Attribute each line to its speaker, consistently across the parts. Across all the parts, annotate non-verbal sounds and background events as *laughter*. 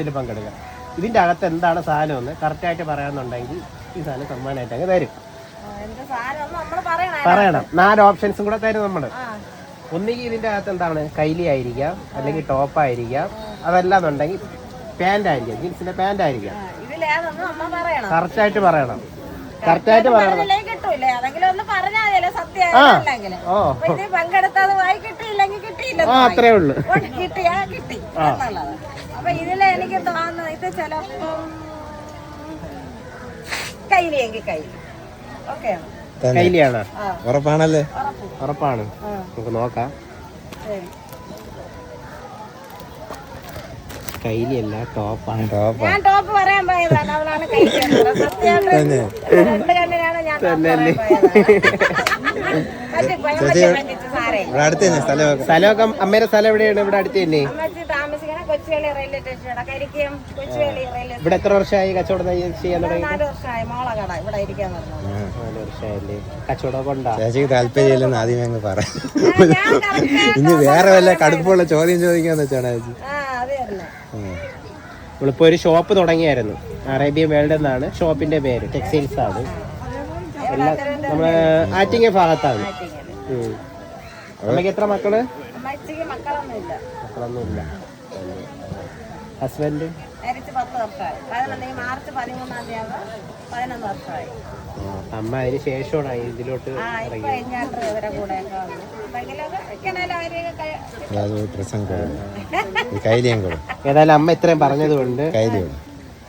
Speaker 1: ഇതിൽ പങ്കെടുക്കാം ഇതിന്റെ അകത്ത് എന്താണ് സാധനം എന്ന് കറക്റ്റായിട്ട് പറയാന്നുണ്ടെങ്കിൽ ഈ സാധനം സമ്മാനമായിട്ട് അങ്ങ് തരും.
Speaker 2: പറയണേ
Speaker 1: നാല് ഓപ്ഷൻസും കൂടെ തരും നമ്മൾ.
Speaker 2: ആ.
Speaker 1: ഒന്നുകിൽ ഇതിന്റെ അകത്ത് എന്താണ്? കൈലി ആയിരിക്കാം അല്ലെങ്കിൽ ടോപ്പ് ആയിരിക്കാം അതല്ലാന്നുണ്ടെങ്കിൽ പാന്റ് ആയിരിക്കാം ജീൻസിന്റെ പാന്റ് ആയിരിക്കാം. കറക്റ്റായിട്ട് പറയണം. കറക്റ്റായിട്ട് പറയണം. ആ. അത്രേ ഉള്ളു.
Speaker 2: കിട്ടിയാ കിട്ടി അപ്പൊ ഇതിൽ എനിക്ക് തോന്നുന്നു ഇത് ചിലപ്പം കയ്യിലെങ്കിൽ കയ്യിൽ ഓക്കെ.
Speaker 3: ഉറപ്പാണല്ലേ?
Speaker 1: ഉറപ്പാണ്. നമുക്ക് നോക്കാം. കൈലിയല്ല ടോപ്പാണ്.
Speaker 3: ടോപ്പ്.
Speaker 2: ഞാൻ ടോപ്പ് പറയാൻ പോയതാണ്. അവളാണ് *laughs*
Speaker 3: തന്നെ. സ്ഥലമൊക്കെ.
Speaker 1: സ്ഥലമൊക്കെ അമ്മയുടെ സ്ഥലം എവിടെയാണ്? ഇവിടെ അടുത്ത് തന്നെ.
Speaker 2: കൊച്ചുവേളി റെയിൽവേ സ്റ്റേഷൻ കരിക്കും കൊച്ചുവേളി റെയിൽവേ
Speaker 1: ഇവിടെ എത്ര വർഷമായി കച്ചവടം ചെയ്യാൻ തുടങ്ങി?
Speaker 2: നാല് വർഷമായി. മോളെ കട ഇവിടെ ഇരിക്കാൻ
Speaker 1: നാല് വർഷമായില്ലേ? കച്ചവടം കൊണ്ടാ
Speaker 3: ചേച്ചിക്ക് താല്പര്യമില്ലെന്ന് ആദ്യമേ അങ്ങ് പറ. ഇനി വേറെ വല്ല കടുപ്പുള്ള ചോദ്യം ചോദിക്കാന്ന് വെച്ചാണ് ചേച്ചി.
Speaker 1: നമ്മളിപ്പോ ഒരു ഷോപ്പ് തുടങ്ങിയായിരുന്നു. അറേബ്യൻ വേൾഡ് എന്നാണ് ഷോപ്പിന്റെ പേര്. ടെക്സ്റ്റൈൽസ് ആണ്. എല്ലാം നമ്മൾ ആറ്റിങ്ങ ഭാഗത്താണ്. അമ്മയ്ക്ക് എത്ര
Speaker 2: മക്കൾ? മക്കളൊന്നുമില്ല. വർഷമായി.
Speaker 1: അമ്മ അതിന് ശേഷമാണ് ഇതിലോട്ട് *laughs* ഏതായാലും അമ്മ ഇത്രയും പറഞ്ഞതുകൊണ്ട്
Speaker 3: കൊണ്ട്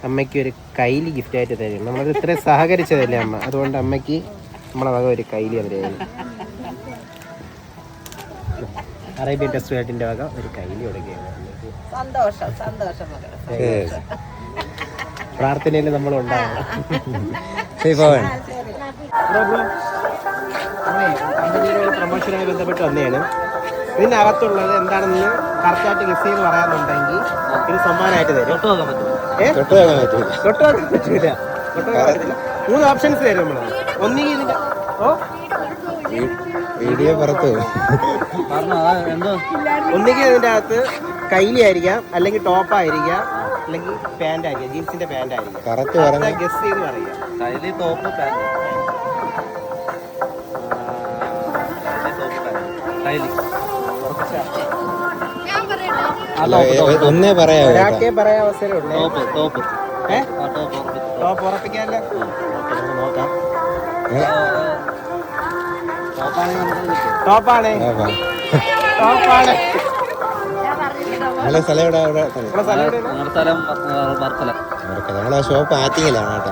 Speaker 1: അമ്മയ്ക്ക് ഒരു കൈലി ഗിഫ്റ്റ് ആയിട്ട് തരും നമ്മൾ ഇത്രയും സഹകരിച്ചതല്ലേ അമ്മ? അതുകൊണ്ട് അമ്മയ്ക്ക് നമ്മളെ വക ഒരു കൈലി അവരായിരുന്നു അറേബ്യൻ ടെസ്റ്റ് വക ഒരു കൈലി കൊടുക്കുകയാണ്.
Speaker 2: സന്തോഷം സന്തോഷം
Speaker 1: പ്രാർത്ഥനയിൽ നമ്മൾ ഉണ്ടാവണം പ്രൊമോഷനുമായി ബന്ധപ്പെട്ട് വന്നെയാണ് ഇതിനകത്തുള്ളത് എന്താണെന്ന് കറക്റ്റായിട്ട് ഗസ് ചെയ്ത് പറയാന്നുണ്ടെങ്കിൽ ഇത് സമ്മാനമായിട്ട് തരും. ഏ?
Speaker 3: തൊട്ട് വെക്കാൻ പറ്റൂല.
Speaker 1: മൂന്ന് ഓപ്ഷൻസ് തരും നമ്മൾ ഒന്നീ ഇതിന്റെ ഓ?
Speaker 3: വീഡിയോ പുറത്തു
Speaker 1: ഒന്നുകിൽ ഇതിന്റെ അകത്ത് കൈലി ആയിരിക്കാം അല്ലെങ്കിൽ ടോപ്പ് ആയിരിക്കാം അല്ലെങ്കിൽ പാന്റ് ആയിരിക്കാം ജീൻസിന്റെ പാന്റ് ആയിരിക്കാം
Speaker 3: കറക്റ്റ് പറഞ്ഞു.
Speaker 1: ഗസ് ചെയ്ത് പറയാം
Speaker 4: കൈലി ടോപ്പ് പാന്റ്.
Speaker 3: ഒന്നേ കേട്ടോ.
Speaker 1: ഒരാൾക്കേ പറയാൻ
Speaker 4: ടോപ്പ് ടോപ്പ്.
Speaker 1: ഏ?
Speaker 4: Top
Speaker 1: top. ഉറപ്പിക്കാനല്ല? നോക്കാം. ടോപ്പാണ്.
Speaker 3: ടോപ്പാണ്
Speaker 1: ടോപ്പാണ്.
Speaker 3: നല്ല സ്ഥലം ഇവിടെ
Speaker 1: നമ്മുടെ സ്ഥലം
Speaker 3: നമ്മളെ ഷോപ്പ് ആറ്റിങ്ങലാണ് കേട്ടോ.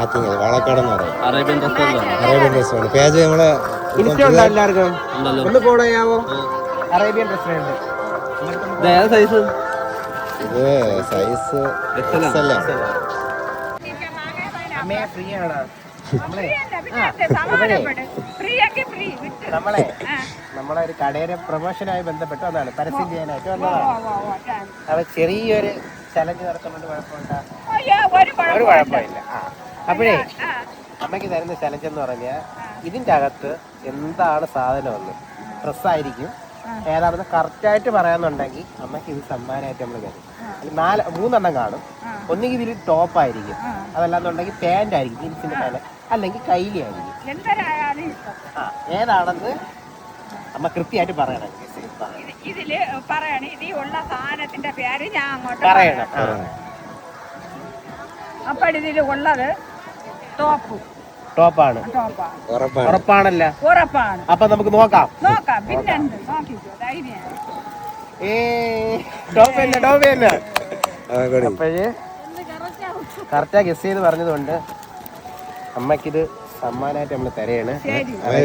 Speaker 3: ആറ്റിങ്ങൽ വളക്കാട് എന്ന് പറയും.
Speaker 4: Arabian restaurant
Speaker 3: Arabian restaurant page നമ്മളെ
Speaker 1: എല്ലാവർക്കും? ഒന്ന് ഫോളോ ചെയ്യാവോ? Arabian restaurant.
Speaker 4: ഇത് ഏത് സൈസ്
Speaker 3: ഇത് സൈസ്
Speaker 4: എക്സൽ
Speaker 3: അല്ല
Speaker 1: അമ്മയെ ഫ്രീ ആണ്. നമ്മളെ നമ്മളെ നമ്മളെ ഒരു കടയുടെ പ്രൊമോഷനായി ബന്ധപ്പെട്ട് വന്നതാണ്. പരസ്യം ചെയ്യാനായിട്ട് വന്നതാണ്. അവ ചെറിയൊരു ചലഞ്ച് നടത്തുന്നുണ്ട് കുഴപ്പമുണ്ടോ? ഒരു കുഴപ്പമില്ല. അപ്പോഴേ അമ്മയ്ക്ക് തരുന്ന ചലഞ്ച് എന്ന് പറഞ്ഞാൽ ഇതിന്റെ അകത്ത് എന്താണ് സാധനം എന്ന്. ഡ്രസ്സായിരിക്കും ഏതാണെന്ന് കറക്റ്റായിട്ട് പറയാന്നുണ്ടെങ്കിൽ അമ്മയ്ക്ക് ഇത് സമ്മാനമായിട്ട് നമ്മൾ തരും. നാല് മൂന്നെണ്ണം കാണും. ഒന്നുകിൽ ഇതിൽ ടോപ്പായിരിക്കും അതല്ലാന്നുണ്ടെങ്കിൽ പാന്റ് ആയിരിക്കും ജീൻസിന്റെ പാന്റ് അല്ലെങ്കിൽ കൈലി ആയിരിക്കും ഏതാണെന്ന് നമ്മ കൃത്യമായിട്ട് പറയണം.
Speaker 5: ഇതിൽ പറയണ ഇതിൽ ഉള്ള സാധനത്തിന്റെ പേര് ഞാൻ അങ്ങോട്ട്
Speaker 1: പറയണം.
Speaker 5: അപ്പോൾ ഇതിൽ ഉള്ളത് ടോപ്പ്.
Speaker 1: ടോപ്പാണ്.
Speaker 5: ടോപ്പാണ്.
Speaker 3: ഉറപ്പാണ്.
Speaker 1: ഉറപ്പാണല്ല?
Speaker 5: ഉറപ്പാണ്.
Speaker 1: അപ്പൊ നമുക്ക് നോക്കാം.
Speaker 5: നോക്കാം. പിന്നെ നോക്കിക്കോ ധൈര്യം.
Speaker 1: ഏ ടോപ്പ് തന്നെ ടോപ്പ് തന്നെ. അപ്പോഴേ കറക്റ്റാ ഗസ് ചെയ്ത് പറഞ്ഞതുകൊണ്ട് അമ്മക്കിത് സമ്മാനമായിട്ട് നമ്മൾ തരയാണ്.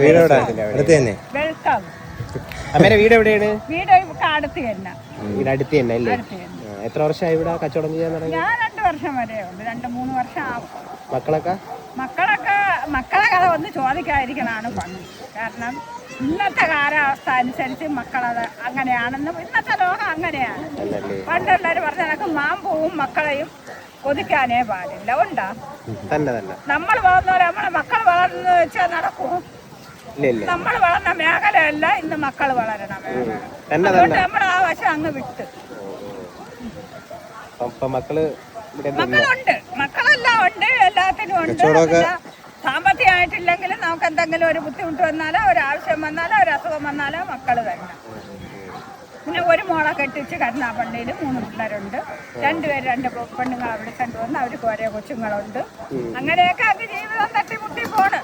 Speaker 3: വീട് എവിടെ അടുത്ത് തന്നെ.
Speaker 5: വെൽക്കം.
Speaker 1: അമ്മേടെ വീട് എവിടെയാണ്?
Speaker 5: വീട് അടുത്ത് തന്നെ.
Speaker 1: വീട് അടുത്ത് തന്നെ അല്ലേ? എത്ര വർഷമായി ഇവിടെ കച്ചവടം ചെയ്യാൻ തുടങ്ങി
Speaker 5: ഞാൻ രണ്ട് വർഷം വരെ ഉണ്ട് രണ്ട് മൂന്ന് വർഷം ആവും
Speaker 1: മക്കളൊക്കെ?
Speaker 5: മക്കളൊക്കെ മക്കളെ കഥ ഒന്ന് ചോദിക്കാതിരിക്കണാണ് പണി. കാരണം ഇന്നത്തെ കാലാവസ്ഥ അനുസരിച്ച് മക്കളത് അങ്ങനെയാണെന്നും ഇന്നത്തെ ലോകം അങ്ങനെയാണ്.
Speaker 1: അല്ലല്ലേ.
Speaker 5: പണ്ടുള്ളവർ പറഞ്ഞ കണക്ക് മാമ്പൂവും മക്കളെയും ഒതുക്കാനേ പാടില്ല ഉണ്ടാ?
Speaker 1: തന്നെ തന്നെ.
Speaker 5: നമ്മൾ വളർന്നവരെ നമ്മളെ മക്കൾ വളർന്നു വെച്ചാൽ നടക്കും. നമ്മൾ വളർന്ന മേഖലയല്ല ഇന്ന് മക്കൾ വളരണ മേഖല. അതുകൊണ്ട് നമ്മൾ ആ വശം അങ്ങ് വിട്ട്.
Speaker 1: മക്കൾ
Speaker 5: മക്കളുണ്ട്. മക്കളെല്ലാം ഉണ്ട് എല്ലാത്തിനും ഉണ്ട്. സാമ്പത്തികമായിട്ടില്ലെങ്കിലും നമുക്ക് എന്തെങ്കിലും ഒരു ബുദ്ധിമുട്ട് വന്നാലോ ഒരു ആവശ്യം വന്നാലോ ഒരു അസുഖം വന്നാലോ മക്കൾ വരണം. പിന്നെ ഒരു മോളെ കെട്ടിച്ച് കരുനാപ്പള്ളിയിൽ മൂന്ന് പിള്ളേരുണ്ട്. രണ്ടുപേര് രണ്ട് പെണ്ണുങ്ങൾ അവിടെ കണ്ടുവന്ന് അവർ അവർക്ക് ഒരേ കൊച്ചുങ്ങളുണ്ട്. അങ്ങനെയൊക്കെ അത് ജീവിതം തട്ടിമുട്ടി പോണ്.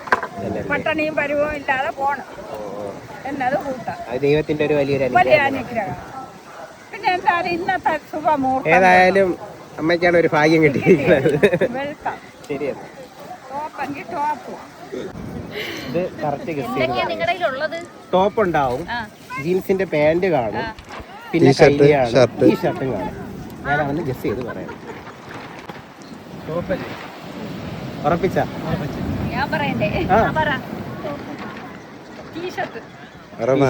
Speaker 5: പട്ടണിയും പരുവവും ഇല്ലാതെ പോണ്. എന്നത് കൂട്ടാം.
Speaker 1: അത് ദൈവത്തിന്റെ ഒരു വലിയൊരു
Speaker 5: വലിയ
Speaker 1: അനുഗ്രഹം.
Speaker 5: പിന്നെ എന്തായാലും ഇന്നത്തെ ശുഭമുഹൂർത്തം
Speaker 1: ഏതായാലും അമ്മയ്ക്കാണ് ഒരു ഭാഗ്യം കിട്ടിയിരിക്കുന്നത്.
Speaker 5: വെൽക്കം.
Speaker 1: ശരിയാണ്
Speaker 5: ടോപ്പ്
Speaker 1: ഇത് കറക്റ്റ് ടോപ്പ് ഉണ്ടാവും. ജീൻസിന്റെ പാന്റ് കാണും. പിന്നെ
Speaker 3: shirt.
Speaker 1: ഈ ഷർട്ടും കാണും. ഞാൻ അവന് ഗസ് ചെയ്ത് പറയാം. ഉറപ്പിച്ച?
Speaker 2: ടീഷർട്ട്.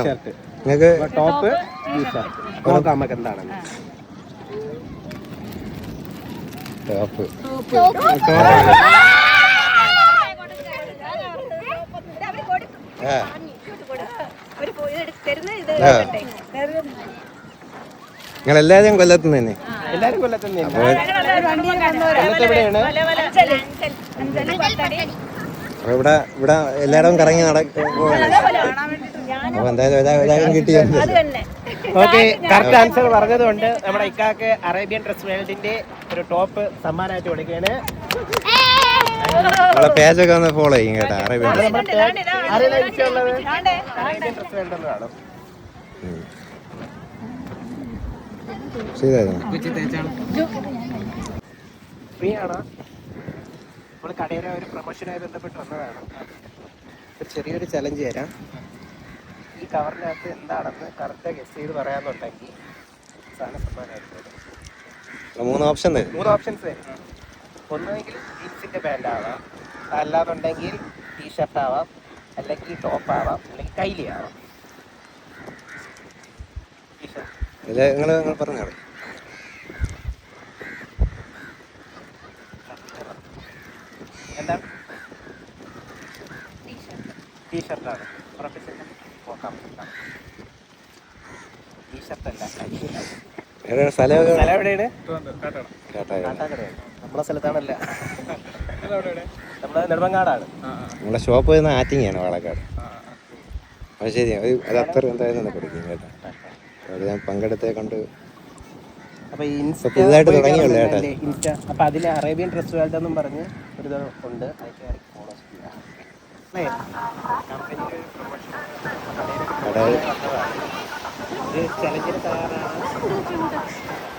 Speaker 1: ഷർട്ട്
Speaker 3: നിങ്ങൾക്ക്
Speaker 1: ടോപ്പ് ഈ ഷർട്ട് നോക്കാം നമുക്ക് എന്താണെന്ന്
Speaker 3: ടോപ്പ്. ആ
Speaker 2: ഒരു പോയി തരുന്ന ഇത്
Speaker 3: ആ. നിങ്ങൾ എല്ലാവരും കൊല്ലത്ത് തന്നെ
Speaker 1: എല്ലാരും കൊല്ലത്ത്
Speaker 3: അപ്പോൾ ഇവിടെ ഇവിടെ എല്ലായിടവും കറങ്ങി നടക്കും എന്തായാലും ഒരാളും കിട്ടിയുണ്ട്
Speaker 1: ഓക്കെ കറക്റ്റ് ആൻസർ പറഞ്ഞതുകൊണ്ട് നമ്മുടെ ഇക്കാക്ക് അറേബ്യൻ ഡ്രസ് വേൾഡിന്റെ ഒരു ടോപ്പ് സമ്മാനമായിട്ട് കൊടുക്കുകയാണ്.
Speaker 3: നമ്മളെ പേജൊക്കെ ഒന്ന് ഫോളോ ചെയ്യും കേട്ടോ
Speaker 1: അറേബ്യൻ ഡ്രസ് വേൾഡ് എന്ന് ഫ്രീ ആണോ നമ്മൾ കടയിലെ ഒരു പ്രൊമോഷനുമായി ബന്ധപ്പെട്ട് വന്നതാണ്. ഒരു ചെറിയൊരു ചലഞ്ച് തരാം. ഈ കവറിനകത്ത് എന്താണെന്ന് കറക്റ്റ് ഗസ് ചെയ്ത് പറയാന്നുണ്ടെങ്കിൽ സാധനം സമ്മാനമായിട്ട് തരും.
Speaker 3: മൂന്ന് ഓപ്ഷൻ തരും
Speaker 1: മൂന്ന് ഓപ്ഷൻസ് തരും. ഒന്നുമെങ്കിൽ ജീൻസിന്റെ പാന്റ് ആവാം. അല്ലാന്നുണ്ടെങ്കിൽ ടീഷർട്ട് ആവാം. അല്ലെങ്കിൽ ടോപ്പ് ആവാം. അല്ലെങ്കിൽ കൈലി ആവാം. ടീഷർട്ട്
Speaker 3: ഇത് നിങ്ങൾ നിങ്ങൾ പറഞ്ഞോളൂ
Speaker 1: എന്താണ് ടീഷർട്ടാണ് സ്ഥലം എവിടെയാണ്? നമ്മളെ സ്ഥലത്താണല്ല? നമ്മളെ നെടുമങ്ങാടാണ്.
Speaker 3: നമ്മളെ ഷോപ്പ് വരുന്ന ആറ്റിങ്ങയാണ് വാളക്കാട്. അത് ശരി അത് അത് അത്ര എന്തായാലും കേട്ടോ അത് ഞാൻ പങ്കെടുത്തേ കണ്ട്
Speaker 1: അപ്പൊ
Speaker 3: പുതുതായിട്ട് തുടങ്ങിയുള്ളൂ കേട്ടോ.
Speaker 1: അപ്പൊ അതിൽ അറേബ്യൻ ഡ്രസ് വേൾഡ് എന്നും പറഞ്ഞ് ഒരു ഉണ്ട്.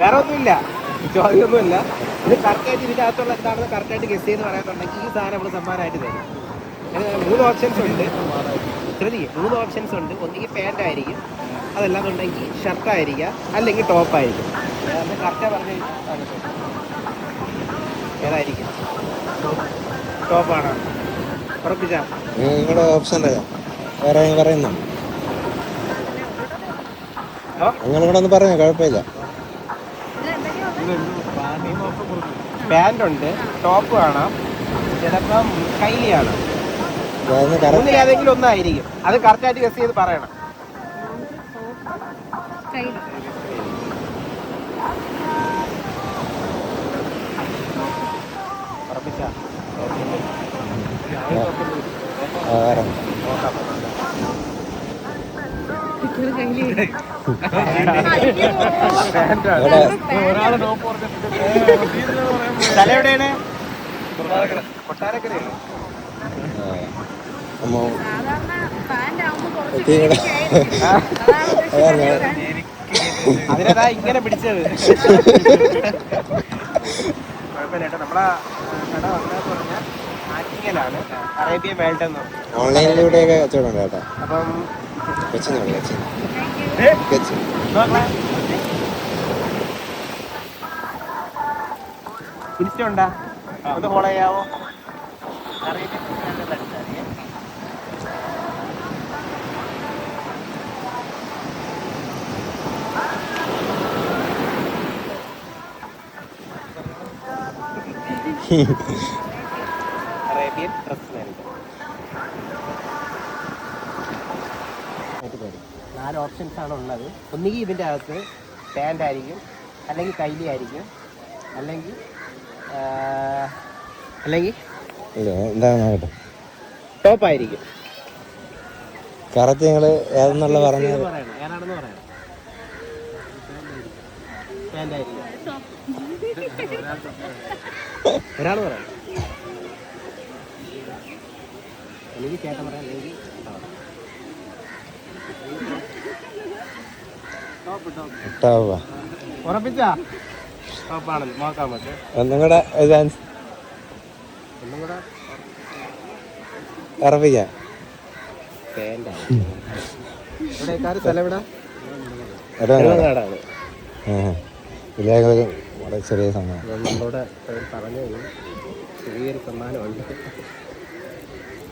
Speaker 1: വേറെ ഒന്നുമില്ല. ചോദ്യമൊന്നുമില്ല. ഇത് കറക്റ്റായിട്ട് ഇതിന്റെ അകത്തുള്ള എന്താണെന്ന് കറക്റ്റായിട്ട് ഗസ് ചെയ്ത് പറയാന്നുണ്ടെങ്കിൽ ഈ സാധനം നമ്മൾ സമ്മാനമായിട്ട് തരും. മൂന്ന് ഓപ്ഷൻസ് ഉണ്ട്. ശ്രദ്ധിക്കുക മൂന്ന് ഓപ്ഷൻസ് ഉണ്ട്. ഒന്നുകിൽ പാന്റ് ആയിരിക്കും. അതല്ലാന്നുണ്ടെങ്കിൽ ഷർട്ട് ആയിരിക്കാം. അല്ലെങ്കിൽ ടോപ്പ് ആയിരിക്കും. കറക്റ്റാ പറഞ്ഞു ഏതായിരിക്കും? ടോപ്പാണോ ഉറപ്പിച്ചാ?
Speaker 3: നിങ്ങളുടെ ഓപ്ഷൻ വേറെ പറയുന്ന? നിങ്ങൾ കൂടെ ഒന്ന് പറഞ്ഞോ കുഴപ്പമില്ല.
Speaker 1: പാന്റ് ഉണ്ട്. ടോപ്പ് കാണാം ചിലപ്പം കൈലിയാണ്. കാണാം
Speaker 3: അതൊന്ന് കറക്റ്റ്
Speaker 1: ഒന്നായിരിക്കും. അത് കറക്റ്റായിട്ട് ഗസ് ചെയ്ത് പറയണം. സ്ഥലം എവിടെയാണ് കൊട്ടാരക്കരയല്ലേ അതിനതാ ഇങ്ങനെ പിടിച്ചത്. കുഴപ്പമില്ല നമ്മളെ കട വന്നതെന്ന് പറഞ്ഞാൽ ആറ്റിങ്ങലാണ് അറേബ്യൻ വേൾഡ് എന്ന് ഓൺലൈനിലൂടെ
Speaker 3: ഓൺലൈനിലൂടെയൊക്കെ കച്ചവടം ഉണ്ട് കേട്ടോ.
Speaker 1: അപ്പം
Speaker 3: കൊച്ചിനുണ്ട് കൊച്ചി കൊച്ചി
Speaker 1: നോക്കണേ. ഇൻസ്റ്റ ഉണ്ടാ ഒന്ന് ഫോളോ ചെയ്യാവോ? അറേബ്യൻ വേൾഡ് അടിച്ചാൽ അറേബ്യൻ ഡ്രസ് വേൾഡ് നാല് ഓപ്ഷൻസ് ആണ് ഉള്ളത്. ഒന്നുകിൽ ഇതിന്റെ അകത്ത് പാന്റ് ആയിരിക്കും അല്ലെങ്കിൽ കൈലി ആയിരിക്കും അല്ലെങ്കിൽ അല്ലെങ്കിൽ
Speaker 3: എന്താണെന്ന്
Speaker 1: ടോപ്പ് ആയിരിക്കും.
Speaker 3: കറക്റ്റ് നിങ്ങൾ ഏതെന്നുള്ള പറഞ്ഞത്
Speaker 1: ഏതാണെന്ന് ആയിരിക്കും ഒരാൾ പറയാം എനിക്ക് ചേട്ടൻ പറയാം അല്ലെങ്കിൽ ഉറപ്പിച്ചാ?
Speaker 3: ഒന്നും കൂടെ ചാൻസ്
Speaker 1: ഒന്നും കൂടെ
Speaker 3: ഉറപ്പിക്കാം.
Speaker 1: ഇവിടെ കാര്യം സ്ഥലം ഇവിടെ
Speaker 3: വിലേഖകൾ വളരെ ചെറിയ സമയം.
Speaker 1: നമ്മളോട് പറഞ്ഞു ചെറിയൊരു സമ്മാനമുണ്ട്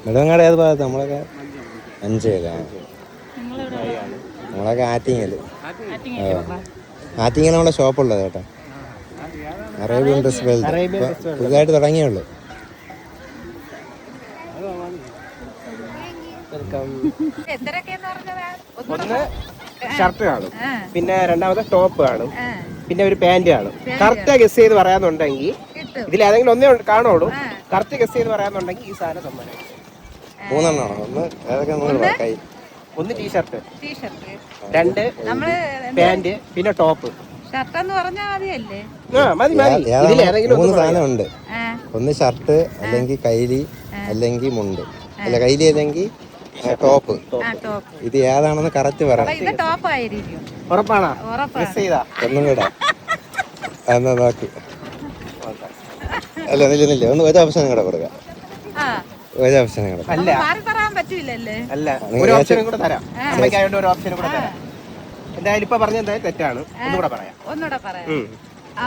Speaker 3: നെടുവങ്ങാട് ഏത് ഭാഗത്ത്? നമ്മളൊക്കെ അഞ്ചേക്കാ നമ്മളൊക്കെ ആറ്റിങ്ങൽ ആറ്റിങ്ങൽ നമ്മുടെ ഷോപ്പുള്ളത് കേട്ടോ. Arabian dress. പുതുതായിട്ട് തുടങ്ങിയുള്ളു
Speaker 5: പറഞ്ഞതാ?
Speaker 1: ഒന്ന് ഷർട്ട് കാണും. പിന്നെ രണ്ടാമത്തെ ടോപ്പ് കാണും. പിന്നെ ഒരു പാന്റ് കാണും. കറക്റ്റ് ഗസ് ചെയ്ത് പറയാന്നുണ്ടെങ്കിൽ ഇതിൽ ഏതെങ്കിലും ഒന്നേ കാണുള്ളൂ. കറക്റ്റ് ഗസ് ചെയ്ത് പറയാന്നുണ്ടെങ്കിൽ ഈ സാധനം സമ്മാനം
Speaker 3: ഒന്ന് ഏതൊക്കെ ഒന്ന് കൈ?
Speaker 1: ഒന്ന് ടീഷർട്ട്
Speaker 5: ടീഷർട്ട്
Speaker 1: രണ്ട് പാന്റ് പിന്നെ ടോപ്പ്
Speaker 5: ഷർട്ട് എന്ന് പറഞ്ഞാൽ മതിയല്ലേ
Speaker 1: ആ മതി മതി.
Speaker 3: ഏ-
Speaker 1: ഇതിൽ ഏതെങ്കിലും
Speaker 3: മൂന്ന്
Speaker 1: ഒന്ന്
Speaker 3: ഷർട്ട് അല്ലെങ്കിൽ കൈലി അല്ലെങ്കിൽ മുണ്ട്. അല്ല കൈലി അല്ലെങ്കിൽ ടോപ്പ്
Speaker 5: ആ ടോപ്പ്
Speaker 3: ഇത് ഏതാണെന്ന് കറക്റ്റ് ഒന്നും കൂടെ എന്നാ നോക്ക്. അല്ല നില്ല നില്ല. ഒന്ന് ഒരു ഓപ്ഷൻ കൂടെ കൊടുക്ക.
Speaker 5: ആ.
Speaker 3: ഒരു ഓപ്ഷൻ കൂടെ
Speaker 1: എന്തായാലും ഇപ്പൊ പറഞ്ഞ എന്തായാലും തെറ്റാണ്. ഒന്നുകൂടെ പറയാം.
Speaker 5: ഒന്നുകൂടെ പറയാം.
Speaker 1: ഉം.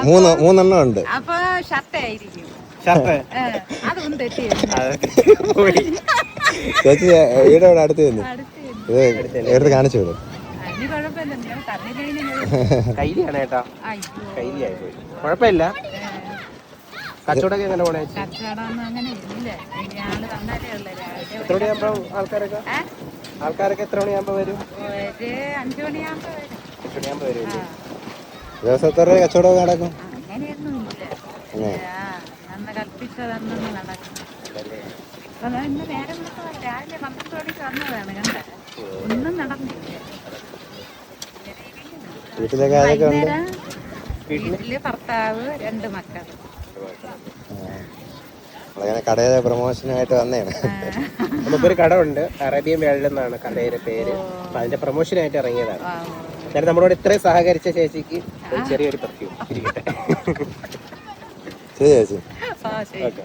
Speaker 3: മൂന്ന് മൂന്നെണ്ണം ഉണ്ട്.
Speaker 5: അപ്പൊ ഷർട്ട് ആയിരിക്കും.
Speaker 1: ഷർട്ട്?
Speaker 5: അതൊന്നും അതും തെറ്റി
Speaker 1: പോയി.
Speaker 3: ചേച്ചി ഈടെ ഇവിടെ അടുത്ത് തന്നെ ഇത് എടുത്ത് കാണിച്ചു വിടും
Speaker 1: കൈലിയാണ് കൈലിയായി പോയി കുഴപ്പമില്ല. കച്ചവടമൊക്കെ എങ്ങനെ പോണേ എത്ര മണിയാകുമ്പോ ആൾക്കാരൊക്കെ? എത്ര മണിയാകുമ്പോ വരും?
Speaker 5: മണിയാകുമ്പോ
Speaker 1: എട്ട്
Speaker 3: കച്ചവടമൊക്കെ നടക്കും?
Speaker 5: ഇന്ന് നേരം രാവിലെ പന്ത്രണ്ട് മണിക്ക് വന്നതാണ് കണ്ട ഒന്നും നടന്നില്ല. വൈകുന്നേരം വീട്ടിൽ ഭർത്താവ് രണ്ട് മക്കൾ
Speaker 3: കടയിലെ പ്രൊമോഷനായിട്ട് വന്നേ
Speaker 1: നമുക്കൊരു കട ഉണ്ട് അറേബ്യൻ വേൾഡ് എന്നാണ് കടയുടെ പേര്. അപ്പൊ അതിന്റെ പ്രൊമോഷനായിട്ട് ഇറങ്ങിയതാണ്. ഞാൻ നമ്മളോട് ഇത്രയും സഹകരിച്ച ചേച്ചിക്ക് ഒരു ചെറിയൊരു പ്രത്യേകം ഇരിക്കട്ടെ.
Speaker 3: ശരി ചേച്ചി.
Speaker 1: ഓക്കെ.